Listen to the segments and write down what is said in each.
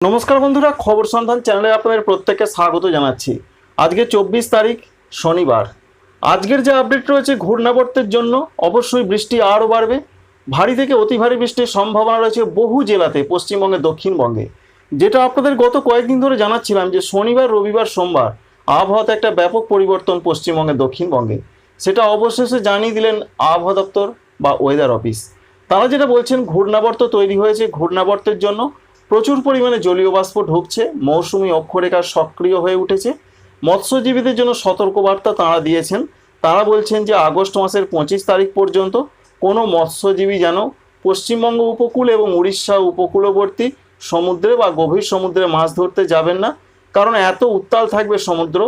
নমস্কার বন্ধুরা, খবর সন্ধান চ্যানেলে আপনাদের প্রত্যেককে স্বাগত জানাচ্ছি। আজকে চব্বিশ তারিখ, শনিবার। আজকের যে আপডেট রয়েছে ঘূর্ণাবর্তের জন্য, অবশ্যই বৃষ্টি আরও বাড়বে। ভারী থেকে অতি ভারী বৃষ্টির সম্ভাবনা রয়েছে বহু জেলাতে, পশ্চিমবঙ্গে, দক্ষিণবঙ্গে। যেটা আপনাদের গত কয়েকদিন ধরে জানাচ্ছিলাম যে, শনিবার, রবিবার, সোমবার আবহাওয়াতে একটা ব্যাপক পরিবর্তন পশ্চিমবঙ্গে, দক্ষিণবঙ্গে। সেটা অবশেষে জানিয়ে দিলেন আবহাওয়া দপ্তর বা ওয়েদার অফিস তারা যেটা বলছেন, ঘূর্ণাবর্ত তৈরি হয়েছে ঘূর্ণাবর্তের জন্য। প্রচুর পরিমাণে জলীয় বাষ্প ঢুকছে, মৌসুমি অক্ষরেখা সক্রিয় হয়ে উঠেছে। মৎস্যজীবীদের জন্য সতর্কবার্তা তাঁরা দিয়েছেন। তারা বলছেন যে, আগস্ট মাসের পঁচিশ তারিখ পর্যন্ত কোনো মৎস্যজীবী যেন পশ্চিমবঙ্গ উপকূল এবং উড়িষ্যা উপকূলবর্তী সমুদ্রে বা গভীর সমুদ্রে মাছ ধরতে যাবেন না, কারণ এত উত্তাল থাকবে সমুদ্র,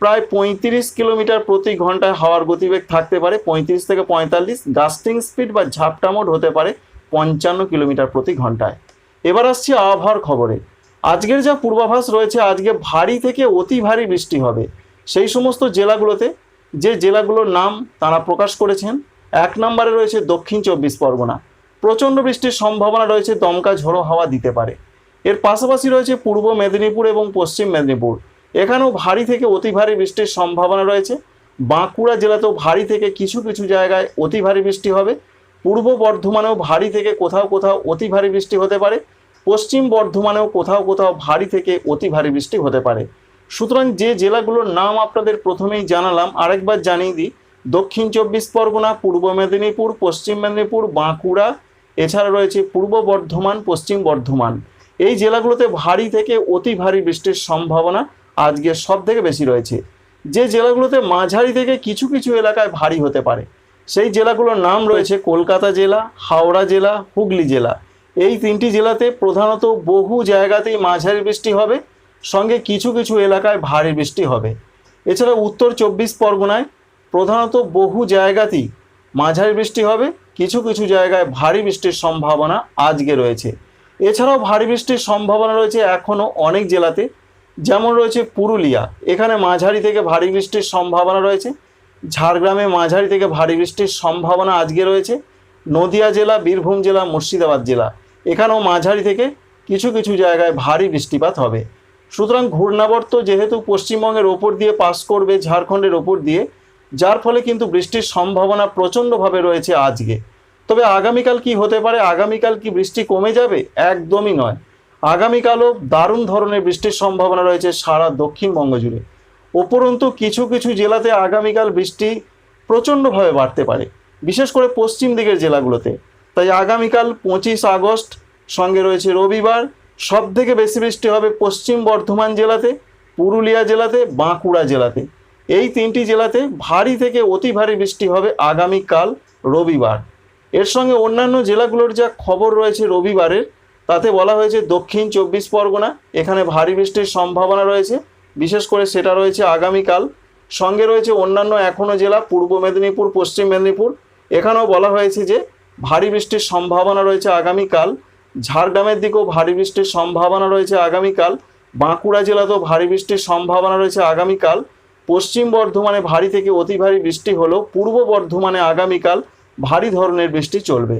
প্রায় পঁয়ত্রিশ কিলোমিটার প্রতি ঘন্টায় হাওয়ার গতিবেগ থাকতে পারে, পঁয়ত্রিশ থেকে পঁয়তাল্লিশ, গাস্টিং স্পিড বা ঝাপটা মোড হতে পারে পঞ্চান্ন কিলোমিটার প্রতি ঘন্টায়। এবার আসছি আবহাওয়ার খবরে। আজকের যা পূর্বাভাস রয়েছে, আজকে ভারী থেকে অতি ভারী বৃষ্টি হবে। সেই সমস্ত জেলাগুলোতে যে জেলাগুলোর নাম তারা প্রকাশ করেছেন, এক নম্বরে রয়েছে দক্ষিণ চব্বিশ পরগনা। প্রচণ্ড বৃষ্টির সম্ভাবনা রয়েছে, দমকা ঝোড়ো হাওয়া দিতে পারে। এর পাশাপাশি রয়েছে পূর্ব মেদিনীপুর এবং পশ্চিম মেদিনীপুর। এখানেও ভারী থেকে অতি ভারী বৃষ্টির সম্ভাবনা রয়েছে। বাঁকুড়া জেলাতেও ভারী থেকে কিছু কিছু জায়গায় অতি ভারী বৃষ্টি হবে। পূর্ব বর্ধমানেও ভারী থেকে কোথাও কোথাও অতি ভারী বৃষ্টি হতে পারে। পশ্চিম বর্ধমানেও কোথাও কোথাও ভারী থেকে অতি ভারী বৃষ্টি হতে পারে। সুতরাং যে জেলাগুলোর নাম আপনাদের প্রথমেই জানালাম, আরেকবার জানিয়ে দিই, দক্ষিণ চব্বিশ পরগনা, পূর্ব মেদিনীপুর, পশ্চিম মেদিনীপুর, বাঁকুড়া, এছাড়া রয়েছে পূর্ব বর্ধমান, পশ্চিম বর্ধমান। এই জেলাগুলোতে ভারী থেকে অতি ভারী বৃষ্টির সম্ভাবনা আজকে সব থেকে বেশি রয়েছে। যে জেলাগুলোতে মাঝারি থেকে কিছু কিছু এলাকায় ভারী হতে পারে, সেই জেলাগুলোর নাম রয়েছে কলকাতা জেলা, হাওড়া জেলা, হুগলি জেলা। এই তিনটি জেলাতে প্রধানত বহু জায়গাতেই মাঝারি বৃষ্টি হবে, সঙ্গে কিছু কিছু এলাকায় ভারী বৃষ্টি হবে। এছাড়া উত্তর চব্বিশ পরগনায় প্রধানত বহু জায়গাতেই মাঝারি বৃষ্টি হবে, কিছু কিছু জায়গায় ভারী বৃষ্টির সম্ভাবনা আজকে রয়েছে। এছাড়াও ভারী বৃষ্টির সম্ভাবনা রয়েছে এখনও অনেক জেলাতে, যেমন রয়েছে পুরুলিয়া, এখানে মাঝারি থেকে ভারী বৃষ্টির সম্ভাবনা রয়েছে। ঝাড়গ্রামে মাঝারি থেকে ভারী বৃষ্টির সম্ভাবনা আজকে রয়েছে। নদিয়া জেলা, বীরভূম জেলা, মুর্শিদাবাদ জেলা। এখানেও মাঝারি থেকে কিছু কিছু জায়গায় ভারী বৃষ্টিপাত হবে। সুতরাং ঘূর্ণাবর্ত যেহেতু পশ্চিমবঙ্গের ওপর দিয়ে পাস করবে, ঝাড়খণ্ডের ওপর দিয়ে, যার ফলে কিন্তু বৃষ্টির সম্ভাবনা প্রচণ্ডভাবে রয়েছে আজকে। তবে আগামীকাল কি হতে পারে? আগামীকাল কি বৃষ্টি কমে যাবে? একদমই নয়। আগামীকালও দারুণ ধরনের বৃষ্টির সম্ভাবনা রয়েছে সারা দক্ষিণবঙ্গ জুড়ে। উপরন্তু কিছু কিছু জেলাতে আগামীকাল বৃষ্টি প্রচণ্ডভাবে বাড়তে পারে। বিশেষ করে পশ্চিম দিকের জেলাগুলোতে। তাই আগামীকাল পঁচিশ আগস্ট সঙ্গে রয়েছে রবিবার। সব থেকে বেশি বৃষ্টি হবে পশ্চিম বর্ধমান জেলাতে, পুরুলিয়া জেলাতে, বাঁকুড়া জেলাতে। এই তিনটি জেলাতে ভারী থেকে অতি ভারী বৃষ্টি হবে আগামীকাল রবিবার। এর সঙ্গে অন্যান্য জেলাগুলোর যা খবর রয়েছে রবিবারের, তাতে বলা হয়েছে দক্ষিণ চব্বিশ পরগনা, এখানে ভারী বৃষ্টির সম্ভাবনা রয়েছে। বিশেষ করে সেটা রয়েছে আগামীকাল। সঙ্গে রয়েছে অন্যান্য এখনও জেলা, পূর্ব মেদিনীপুর, পশ্চিম মেদিনীপুর। এখানেও বলা হয়েছে যে ভারী বৃষ্টির সম্ভাবনা রয়েছে আগামীকাল। ঝাড়গ্রামের দিকেও ভারী বৃষ্টির সম্ভাবনা রয়েছে আগামীকাল। বাঁকুড়া জেলাতেও ভারী বৃষ্টির সম্ভাবনা রয়েছে আগামীকাল। পশ্চিম বর্ধমানে ভারী থেকে অতি ভারী বৃষ্টি হলেও পূর্ব বর্ধমানে আগামীকাল ভারী ধরনের বৃষ্টি চলবে।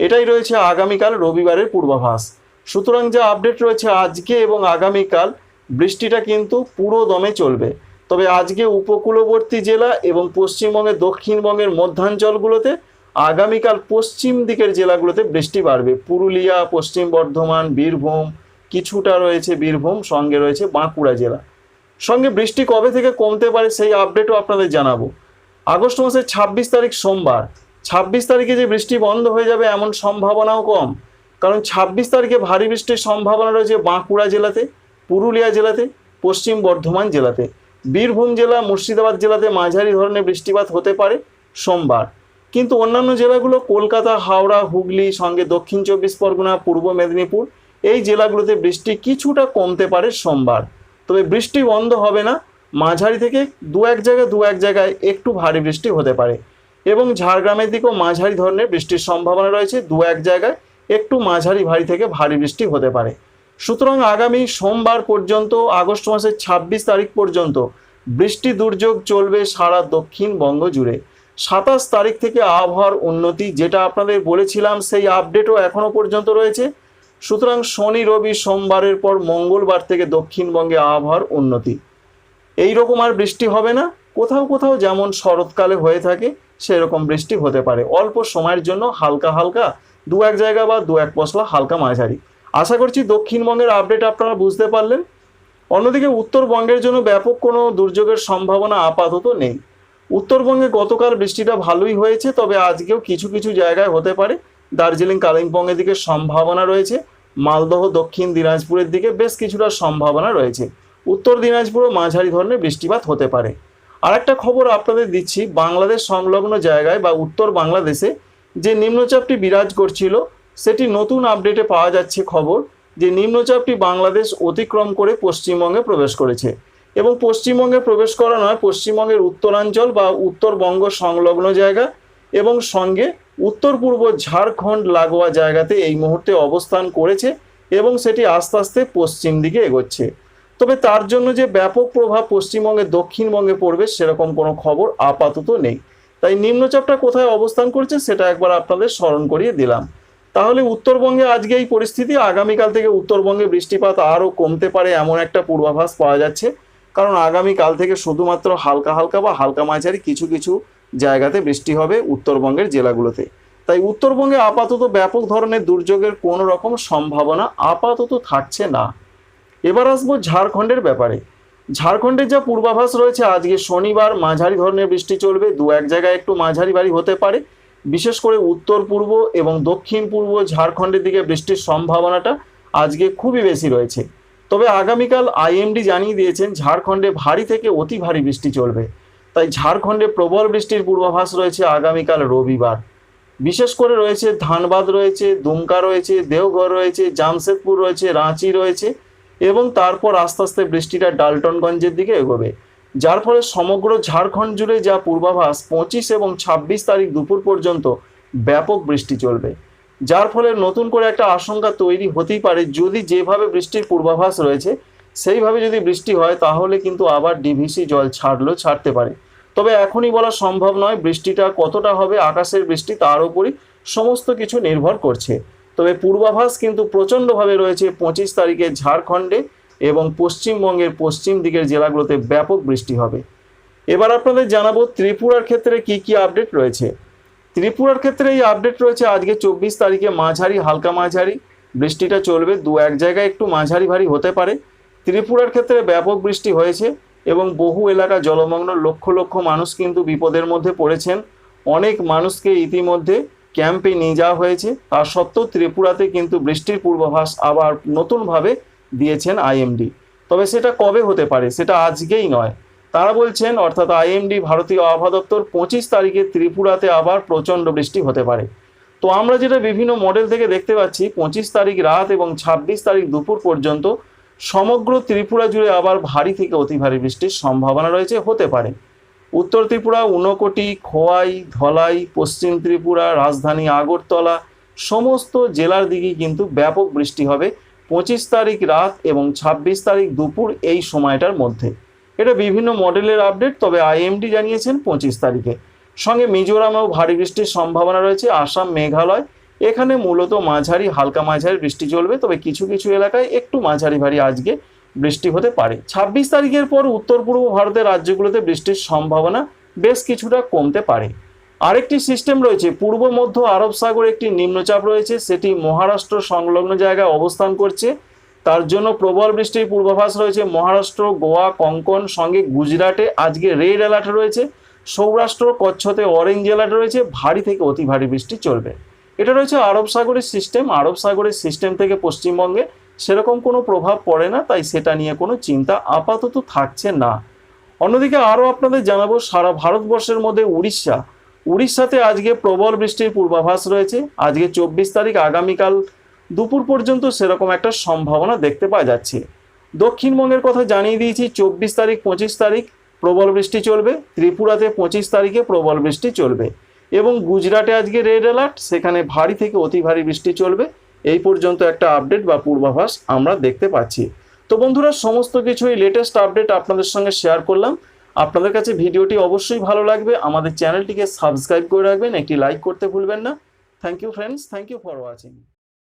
এটাই রয়েছে আগামীকাল রবিবারের পূর্বাভাস। সুতরাং যা আপডেট রয়েছে আজকে এবং আগামীকাল, বৃষ্টিটা কিন্তু পুরো দমে চলবে। তবে আজকে উপকূলবর্তী জেলা এবং পশ্চিমবঙ্গের দক্ষিণবঙ্গের মধ্যাঞ্চলগুলোতে আগামীকাল পশ্চিম দিকের জেলাগুলোতে বৃষ্টি বাড়বে। পুরুলিয়া, পশ্চিম বর্ধমান, বীরভূম, কিছুটা রয়েছে বীরভূম, সঙ্গে রয়েছে বাঁকুড়া জেলা। সঙ্গে বৃষ্টি কবে থেকে কমতে পারে সেই আপডেটও আপনাদের জানাব। আগস্ট মাসের ছাব্বিশ তারিখ সোমবার। ছাব্বিশ তারিখে যে বৃষ্টি বন্ধ হয়ে যাবে এমন সম্ভাবনাও কম। কারণ ছাব্বিশ তারিখে ভারী বৃষ্টির সম্ভাবনা রয়েছে বাঁকুড়া জেলাতে, পুরুলিয়া জেলাতে, পশ্চিম বর্ধমান জেলাতে। বীরভূম জেলা, মুর্শিদাবাদ জেলাতে মাঝারি ধরনের বৃষ্টিপাত হতে পারে সোমবার। কিন্তু অন্যান্য জেলাগুলো, কলকাতা, হাওড়া, হুগলি, সঙ্গে দক্ষিণ চব্বিশ পরগনা, পূর্ব মেদিনীপুর, এই জেলাগুলোতে বৃষ্টি কিছুটা কমতে পারে সোমবার। তবে বৃষ্টি বন্ধ হবে না, মাঝারি থেকে দু এক জায়গায় দু এক জায়গায় একটু ভারী বৃষ্টি হতে পারে। এবং ঝাড়গ্রামের দিকেও মাঝারি ধরনের বৃষ্টির সম্ভাবনা রয়েছে, দু এক জায়গায় একটু মাঝারি ভারী থেকে ভারী বৃষ্টি হতে পারে। সুতরাং আগামী সোমবার পর্যন্ত, আগস্ট মাসের ছাব্বিশ তারিখ পর্যন্ত বৃষ্টি দুর্যোগ চলবে সারা দক্ষিণবঙ্গ জুড়ে। সাতাশ তারিখ থেকে আবহাওয়ার উন্নতি, যেটা আপনাদের বলেছিলাম, সেই আপডেটও এখনও পর্যন্ত রয়েছে। সুতরাং শনি, রবি সোমবারের পর মঙ্গলবার থেকে দক্ষিণবঙ্গে আবহাওয়ার উন্নতি। এই রকম আর বৃষ্টি হবে না। কোথাও কোথাও যেমন শরৎকালে হয়ে থাকে, সেরকম বৃষ্টি হতে পারে। অল্প সময়ের জন্য হালকা হালকা, দু এক জায়গা বা দু এক পশলা হালকা মাঝারি। আশা করছি দক্ষিণবঙ্গের আপডেট আপনারা বুঝতে পারলেন। অন্যদিকে উত্তরবঙ্গের জন্য ব্যাপক কোনো দুর্যোগের সম্ভাবনা আপাতত নেই। উত্তরবঙ্গে গতকাল বৃষ্টিটা ভালোই হয়েছে, তবে আজকেও কিছু কিছু জায়গায় হতে পারে। দার্জিলিং, কালিম্পংয়ের দিকে সম্ভাবনা রয়েছে, মালদহ, দক্ষিণ দিনাজপুরের দিকে বেশ কিছুটা সম্ভাবনা রয়েছে। উত্তর দিনাজপুরও মাঝারি ধরনের বৃষ্টিপাত হতে পারে। আর একটা খবর আপনাদের দিচ্ছি, বাংলাদেশ সংলগ্ন জায়গায় বা উত্তর বাংলাদেশে যে নিম্নচাপটি বিরাজ করছিল, সেটি নতুন আপডেটে পাওয়া যাচ্ছে খবর, যে নিম্নচাপটি বাংলাদেশ অতিক্রম করে পশ্চিমবঙ্গে প্রবেশ করেছে। এবং পশ্চিমবঙ্গে প্রবেশ করা নয়, পশ্চিমবঙ্গের উত্তরাঞ্চল বা উত্তরবঙ্গ সংলগ্ন জায়গা এবং সঙ্গে উত্তর পূর্ব ঝাড়খণ্ড লাগোয়া জায়গাতে এই মুহূর্তে অবস্থান করেছে এবং সেটি আস্তে আস্তে পশ্চিম দিকে এগোচ্ছে। তবে তার জন্য যে ব্যাপক প্রভাব পশ্চিমবঙ্গে, দক্ষিণবঙ্গে পড়বে সেরকম কোনো খবর আপাতত নেই। তাই নিম্নচাপটা কোথায় অবস্থান করছে সেটা একবার আপনাদের স্মরণ করিয়ে দিলাম। তাহলে উত্তরবঙ্গে আজকে এই পরিস্থিতি, আগামীকাল থেকে উত্তরবঙ্গে বৃষ্টিপাত আরও কমতে পারে এমন একটা পূর্বাভাস পাওয়া যাচ্ছে। কারণ আগামীকাল থেকে শুধুমাত্র হালকা হালকা বা হালকা মাঝারি কিছু কিছু জায়গাতে বৃষ্টি হবে উত্তরবঙ্গের জেলাগুলোতে। তাই উত্তরবঙ্গে আপাতত ব্যাপক ধরনের দুর্যোগের কোনো রকম সম্ভাবনা আপাতত থাকছে না। এবার আসব ঝাড়খণ্ডের ব্যাপারে। ঝাড়খণ্ডের যা পূর্বাভাস রয়েছে, আজকে শনিবার মাঝারি ধরনের বৃষ্টি চলবে, দু এক জায়গায় একটু মাঝারি বাড়ি হতে পারে। বিশেষ করে উত্তর পূর্ব এবং দক্ষিণ পূর্ব ঝাড়খণ্ডের দিকে বৃষ্টির সম্ভাবনাটা আজকে খুবই বেশি রয়েছে। তবে আগামীকাল আইএমডি জানিয়ে দিয়েছেন, ঝাড়খণ্ডে ভারী থেকে অতি ভারী বৃষ্টি চলবে। তাই ঝাড়খণ্ডে প্রবল বৃষ্টির পূর্বাভাস রয়েছে আগামীকাল রবিবার। বিশেষ করে রয়েছে ধানবাদ রয়েছে, দুমকা রয়েছে, দেওঘর রয়েছে, জামশেদপুর রয়েছে, রাঁচি রয়েছে এবং তারপর আস্তে আস্তে বৃষ্টিটা ডালটনগঞ্জের দিকে এগোবে। যার ফলে সমগ্র ঝাড়খণ্ড জুড়ে যা পূর্বাভাস, পঁচিশ এবং ছাব্বিশ তারিখ দুপুর পর্যন্ত ব্যাপক বৃষ্টি চলবে। যার ফলে নতুন করে একটা আশঙ্কা তৈরি হতেই পারে। যদি যেভাবে বৃষ্টির পূর্বাভাস রয়েছে, সেইভাবে যদি বৃষ্টি হয়, তাহলে কিন্তু আবার ডিভিসি জল ছাড়লেও ছাড়তে পারে। তবে এখনই বলা সম্ভব নয় বৃষ্টিটা কতটা হবে, আকাশের বৃষ্টি তার উপরই সমস্ত কিছু নির্ভর করছে। তবে পূর্বাভাস কিন্তু প্রচণ্ডভাবে রয়েছে পঁচিশ তারিখে ঝাড়খণ্ডে এবং পশ্চিমবঙ্গের পশ্চিম দিকের জেলাগুলোতে ব্যাপক বৃষ্টি হবে। এবার আপনাদের জানাব ত্রিপুরার ক্ষেত্রে কি কি আপডেট রয়েছে। ত্রিপুরার ক্ষেত্রে এই আপডেট রয়েছে। আজকে চব্বিশ তারিখে মাঝারি, হালকা মাঝারি। বৃষ্টিটা চলবে, দু এক জায়গায় একটু মাঝারি ভারী হতে পারে। ত্রিপুরার ক্ষেত্রে ব্যাপক বৃষ্টি হয়েছে এবং বহু এলাকা জলমগ্ন লক্ষ লক্ষ মানুষ কিন্তু বিপদের মধ্যে পড়েছেন। অনেক মানুষকে ইতিমধ্যে ক্যাম্পে নিয়ে যাওয়া হয়েছে। তা সত্ত্বেও ত্রিপুরাতে কিন্তু বৃষ্টির পূর্বাভাস আবার নতুনভাবে দিয়েছেন আইএমডি। তবে সেটা কবে হতে পারে, সেটা আজকেই নয়। তারা বলছেন, অর্থাৎ আইএমডি, ভারতীয় আবহাওয়া দপ্তর পঁচিশ তারিখে ত্রিপুরাতে আবার প্রচণ্ড বৃষ্টি হতে পারে। তো আমরা যেটা বিভিন্ন মডেল থেকে দেখতে পাচ্ছি, পঁচিশ তারিখ রাত এবং ছাব্বিশ তারিখ দুপুর পর্যন্ত সমগ্র ত্রিপুরা জুড়ে আবার ভারী থেকে অতি ভারী বৃষ্টির সম্ভাবনা রয়েছে, হতে পারে। উত্তর ত্রিপুরা ঊনকোটি খোয়াই, ধলাই, পশ্চিম ত্রিপুরা, রাজধানী আগরতলা, সমস্ত জেলার দিকেই কিন্তু ব্যাপক বৃষ্টি হবে পঁচিশ তারিখ রাত এবং ছাব্বিশ তারিখ দুপুর এই সময়টার মধ্যে। এটা বিভিন্ন মডেলের আপডেট, তবে আইএমডি জানিয়েছেন পঁচিশ তারিখে। সঙ্গে মিজোরামেও ভারী বৃষ্টির সম্ভাবনা রয়েছে, আসাম মেঘালয়। এখানে মূলত মাঝারি, হালকা মাঝারি বৃষ্টি চলবে, তবে কিছু কিছু এলাকায় একটু মাঝারি ভারী আজকে বৃষ্টি হতে পারে। ছাব্বিশ তারিখের পর উত্তর পূর্ব ভারতের রাজ্যগুলোতে বৃষ্টির সম্ভাবনা বেশ কিছুটা কমতে পারে। আরেকটি সিস্টেম রয়েছে, পূর্ব মধ্য আরব সাগরে একটি নিম্নচাপ রয়েছে, সেটি মহারাষ্ট্র সংলগ্ন জায়গায় অবস্থান করছে। তার জন্য প্রবল বৃষ্টির পূর্বাভাস রয়েছে মহারাষ্ট্র, গোয়া, কঙ্কন, সঙ্গে গুজরাটে। আজকে রেড অ্যালার্ট রয়েছে। সৌরাষ্ট্র, কচ্ছতে অরেঞ্জ অ্যালার্ট রয়েছে। ভারী থেকে অতি ভারী বৃষ্টি চলবে। এটা রয়েছে আরব সাগরের সিস্টেম আরব সাগরের সিস্টেম থেকে পশ্চিমবঙ্গে সেরকম কোনো প্রভাব পড়ে না, তাই সেটা নিয়ে কোনো চিন্তা আপাতত থাকছে না। অন্যদিকে আরও আপনাদের জানাব, সারা ভারতবর্ষের মধ্যে উড়িষ্যা। উড়িষ্যাতে আজকে প্রবল বৃষ্টির পূর্বাভাস রয়েছে। আজকে চব্বিশ তারিখ, আগামীকাল দুপুর পর্যন্ত সেরকম একটা সম্ভাবনা দেখতে পাওয়া যাচ্ছে। দক্ষিণবঙ্গের কথা জানিয়ে দিয়েছি, চব্বিশ তারিখ, পঁচিশ তারিখ প্রবল বৃষ্টি চলবে, ত্রিপুরাতে পঁচিশ তারিখে প্রবল বৃষ্টি চলবে এবং গুজরাটে আজকে রেড অ্যালার্ট, সেখানে ভারী থেকে অতি ভারী বৃষ্টি চলবে। এই পর্যন্ত একটা আপডেট বা পূর্বাভাস আমরা দেখতে পাচ্ছি। তো বন্ধুরা, সমস্ত কিছুই লেটেস্ট আপডেট আপনাদের সঙ্গে শেয়ার করলাম। আপনাদের কাছে ভিডিওটি অবশ্যই ভালো লাগবে। আমাদের চ্যানেলটিকে সাবস্ক্রাইব করে রাখবেন, একটি লাইক করতে ভুলবেন না। Thank you friends thank you for watching